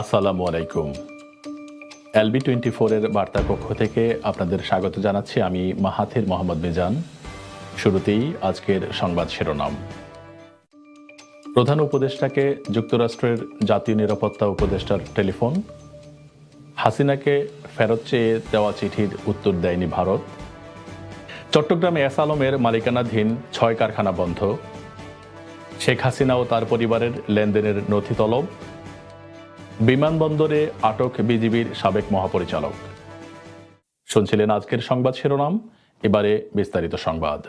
আসসালামু আলাইকুম। LB twenty ফোরের বার্তা কক্ষ থেকে আপনাদের স্বাগত জানাচ্ছি আমি মাহাথির মোহাম্মদ মিজান। শুরুতেই আজকের সংবাদ শিরোনাম। প্রধান উপদেষ্টাকে যুক্তরাষ্ট্রের জাতীয় নিরাপত্তা উপদেষ্টার টেলিফোন। হাসিনাকে ফেরত চেয়ে দেওয়া চিঠির উত্তর দেয়নি ভারত। চট্টগ্রামে এস আলমের মালিকানাধীন ছয় কারখানা বন্ধ। শেখ হাসিনা ও তার পরিবারের লেনদেনের নথি তলব। বিমানবন্দরে আটক বিজিবির সাবেক মহাপরিচালক। শুনছিলেন আজকের সংবাদ শিরোনাম, এবারে বিস্তারিত সংবাদ।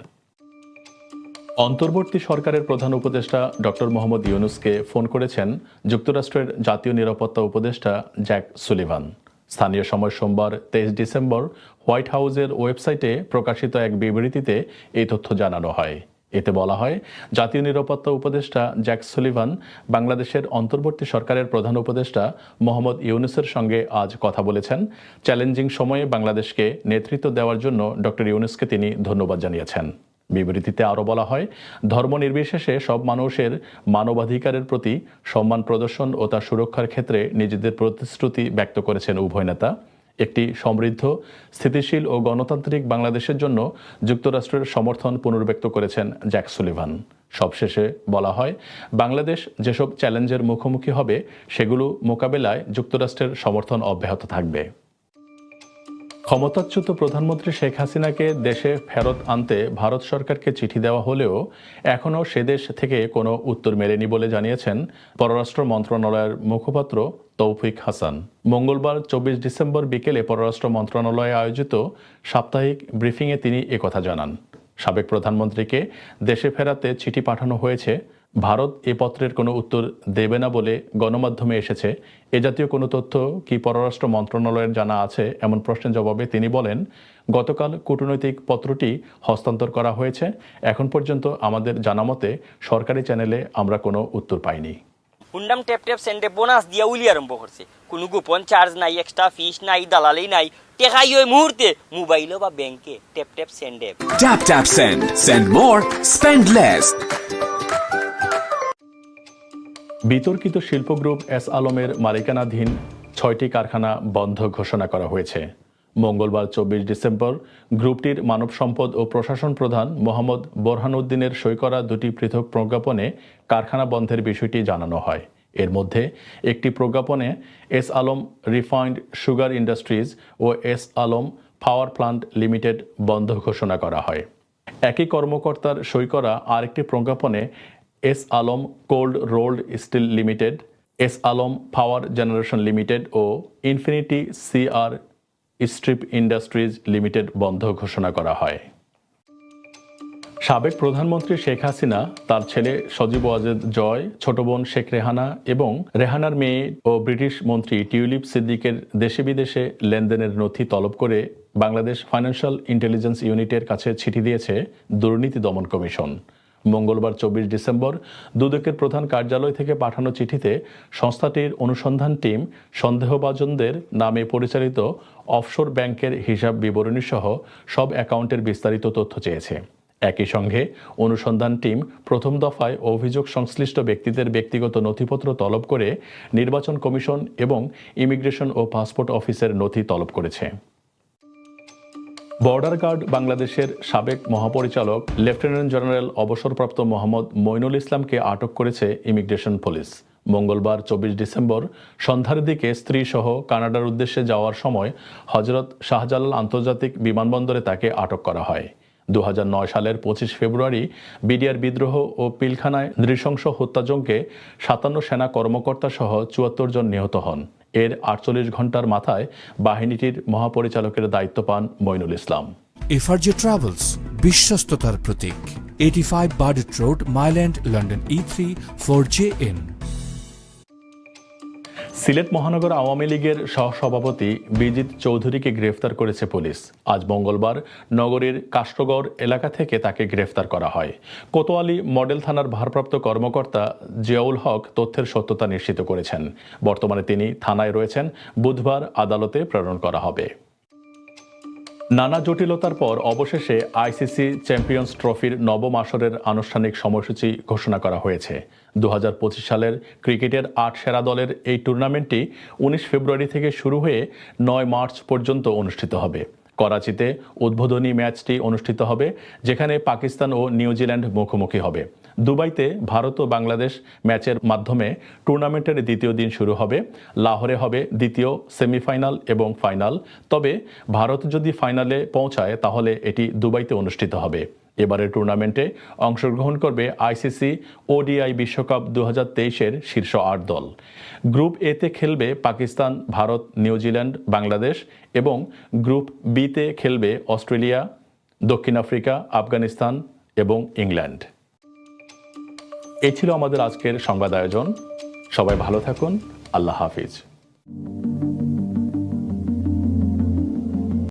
অন্তর্বর্তী সরকারের প্রধান উপদেষ্টা ডক্টর মোহাম্মদ ইউনুসকে ফোন করেছেন যুক্তরাষ্ট্রের জাতীয় নিরাপত্তা উপদেষ্টা জ্যাক সুলিভান। স্থানীয় সময় সোমবার তেইশ ডিসেম্বর হোয়াইট হাউসের ওয়েবসাইটে প্রকাশিত এক বিবৃতিতে এই তথ্য জানানো হয়। এতে বলা হয়, জাতীয় নিরাপত্তা উপদেষ্টা জ্যাক সুলিভান, বাংলাদেশের অন্তর্বর্তী সরকারের প্রধান উপদেষ্টা মোহাম্মদ ইউনুসের সঙ্গে আজ কথা বলেছেন। চ্যালেঞ্জিং সময়ে বাংলাদেশকে নেতৃত্ব দেওয়ার জন্য ডক্টর ইউনুসকে তিনি ধন্যবাদ জানিয়েছেন। বিবৃতিতে আরও বলা হয়, ধর্ম নির্বিশেষে সব মানুষের মানবাধিকারের প্রতি সম্মান প্রদর্শন ও তার সুরক্ষার ক্ষেত্রে নিজেদের প্রতিশ্রুতি ব্যক্ত করেছেন উভয় নেতা। একটি সমৃদ্ধ, স্থিতিশীল ও গণতান্ত্রিক বাংলাদেশের জন্য যুক্তরাষ্ট্রের সমর্থন পুনর্ব্যক্ত করেছেন জ্যাক সুলিভান। সবশেষে বলা হয়, বাংলাদেশ যেসব চ্যালেঞ্জের মুখোমুখি হবে, সেগুলো মোকাবেলায় যুক্তরাষ্ট্রের সমর্থন অব্যাহত থাকবে। ক্ষমতাচ্যুত প্রধানমন্ত্রী শেখ হাসিনাকে দেশে ফেরত আনতে ভারত সরকারকে চিঠি দেওয়া হলেও এখনও সে দেশ থেকে কোনো উত্তর মেলেনি বলে জানিয়েছেন পররাষ্ট্র মন্ত্রণালয়ের মুখপাত্র তৌফিক হাসান। মঙ্গলবার চব্বিশ ডিসেম্বর বিকেলে পররাষ্ট্র মন্ত্রণালয়ে আয়োজিত সাপ্তাহিক ব্রিফিংয়ে তিনি একথা জানান। সাবেক প্রধানমন্ত্রীকে দেশে ফেরাতে চিঠি পাঠানো হয়েছে ভারত এ পত্রের কোনো উত্তর দেবে না বলে গণমাধ্যমে এসেছে। এ জাতীয় কোনো তথ্য কি পররাষ্ট্র মন্ত্রণালয়ের জানা আছে এমন প্রশ্নের জবাবে তিনি বলেন গতকাল কূটনৈতিক পত্রটি হস্তান্তর করা হয়েছে। এখন পর্যন্ত আমাদের জানামতে সরকারি চ্যানেলে আমরা কোনো উত্তর পাইনি। হুন্ডাম ট্যাপ ট্যাপ সেন্ডে বোনাস দিয়া উলি আরম্ভ করছে। কোনো গোপন চার্জ নাই এক্সট্রা ফিস নাই দালালি নাই। টেকাই ওই মুহূর্তে মোবাইলও বা ব্যাংকে ট্যাপ ট্যাপ সেন্ডে। Tap tap send. Send more, spend less. বিতর্কিত শিল্প গ্রুপ এস আলমের মালিকানাধীন ছয়টি কারখানা বন্ধ ঘোষণা করা হয়েছে। মঙ্গলবার চব্বিশ ডিসেম্বর গ্রুপটির মানব সম্পদ ও প্রশাসন প্রধান মোহাম্মদ বোরহানউদ্দিনের সই করা দুটি পৃথক প্রজ্ঞাপনে কারখানা বন্ধের বিষয়টি জানানো হয়। এর মধ্যে একটি প্রজ্ঞাপনে S Alam refined sugar industries ও S Alam power plant limited বন্ধ ঘোষণা করা হয়। একই কর্মকর্তার সই করা আরেকটি প্রজ্ঞাপনে S Alam cold rolled steel limited S Alam power generation limited ও infinity CR strip industries limited বন্ধ ঘোষণা করা হয়। সাবেক প্রধানমন্ত্রী শেখ হাসিনা, তার ছেলে সজীব ওয়াজেদ জয়, ছোট বোন শেখ রেহানা এবং রেহানার মেয়ে ও ব্রিটিশ মন্ত্রী টিউলিপ সিদ্দিকের দেশে বিদেশে লেনদেনের নথি তলব করে বাংলাদেশ ফাইন্যান্সিয়াল ইন্টেলিজেন্স ইউনিটের কাছে চিঠি দিয়েছে দুর্নীতি দমন কমিশন। মঙ্গলবার চব্বিশ ডিসেম্বর দুদকের প্রধান কার্যালয় থেকে পাঠানো চিঠিতে সংস্থাটির অনুসন্ধান টিম সন্দেহভাজনদের নামে পরিচালিত অফশোর ব্যাংকের হিসাব বিবরণী সহ সব অ্যাকাউন্টের বিস্তারিত তথ্য চেয়েছে। একই সঙ্গে অনুসন্ধান টিম প্রথম দফায় অভিযোগ সংশ্লিষ্ট ব্যক্তিদের ব্যক্তিগত নথিপত্র তলব করে নির্বাচন কমিশন এবং ইমিগ্রেশন ও পাসপোর্ট অফিসের নথি তলব করেছে। বর্ডার গার্ড বাংলাদেশের সাবেক মহাপরিচালক লেফটেন্যান্ট জেনারেল অবসরপ্রাপ্ত মোহাম্মদ মইনুল ইসলামকে আটক করেছে ইমিগ্রেশন পুলিশ মঙ্গলবার, চব্বিশ ডিসেম্বর সন্ধ্যার দিকে স্ত্রী সহ কানাডার উদ্দেশ্যে যাওয়ার সময় হজরত শাহজালাল আন্তর্জাতিক বিমানবন্দরে তাকে আটক করা হয়। দু হাজার নয় সালের পঁচিশ ফেব্রুয়ারি বিডিআর বিদ্রোহ ও পিলখানায় নৃশংস হত্যাযজ্ঞে সাতান্ন সেনা কর্মকর্তা সহ চুয়াত্তর জন নিহত হন। এর আটচল্লিশ ঘণ্টার মাথায় বাহিনীটির মহাপরিচালকের দায়িত্ব পান মইনুল ইসলাম। এফআরজে ট্রাভেলস বিশ্বস্ততার প্রতীক eighty five Burdett road Mile End London E three four J N Sylhet মহানগর আওয়ামী লীগের সহসভাপতি বিজিত চৌধুরীকে গ্রেফতার করেছে পুলিশ। আজ মঙ্গলবার নগরীর কাষ্টগড় এলাকা থেকে তাকে গ্রেফতার করা হয়। কোতোয়ালি মডেল থানার ভারপ্রাপ্ত কর্মকর্তা জিয়াউল হক তথ্যের সত্যতা নিশ্চিত করেছেন। বর্তমানে তিনি থানায় রয়েছেন। বুধবার আদালতে প্রেরণ করা হবে। নানা জটিলতার পর অবশেষে আইসিসি চ্যাম্পিয়ন্স ট্রফির নবম আসরের আনুষ্ঠানিক সময়সূচি ঘোষণা করা হয়েছে। দু হাজার পঁচিশ সালের ক্রিকেটের আট সেরা দলের এই টুর্নামেন্টটি উনিশ ফেব্রুয়ারি থেকে শুরু হয়ে নয় মার্চ পর্যন্ত অনুষ্ঠিত হবে। করাচিতে উদ্বোধনী ম্যাচটি অনুষ্ঠিত হবে, যেখানে পাকিস্তান ও নিউজিল্যান্ড মুখোমুখি হবে। দুবাইতে ভারত ও বাংলাদেশ ম্যাচের মাধ্যমে টুর্নামেন্টের দ্বিতীয় দিন শুরু হবে। লাহোরে হবে দ্বিতীয় সেমিফাইনাল এবং ফাইনাল। তবে ভারত যদি ফাইনালে পৌঁছায়, তাহলে এটি দুবাইতে অনুষ্ঠিত হবে। এবারের টুর্নামেন্টে অংশগ্রহণ করবে আইসিসি ওডিআই বিশ্বকাপ দু হাজার শীর্ষ আট দল। গ্রুপ এতে খেলবে পাকিস্তান, ভারত, নিউজিল্যান্ড, বাংলাদেশ এবং গ্রুপ বিতে খেলবে অস্ট্রেলিয়া, দক্ষিণ আফ্রিকা, আফগানিস্তান এবং ইংল্যান্ড। এই ছিল আমাদের আজকের সংবাদ আয়োজন। সবাই ভালো থাকুন। আল্লাহ হাফিজ।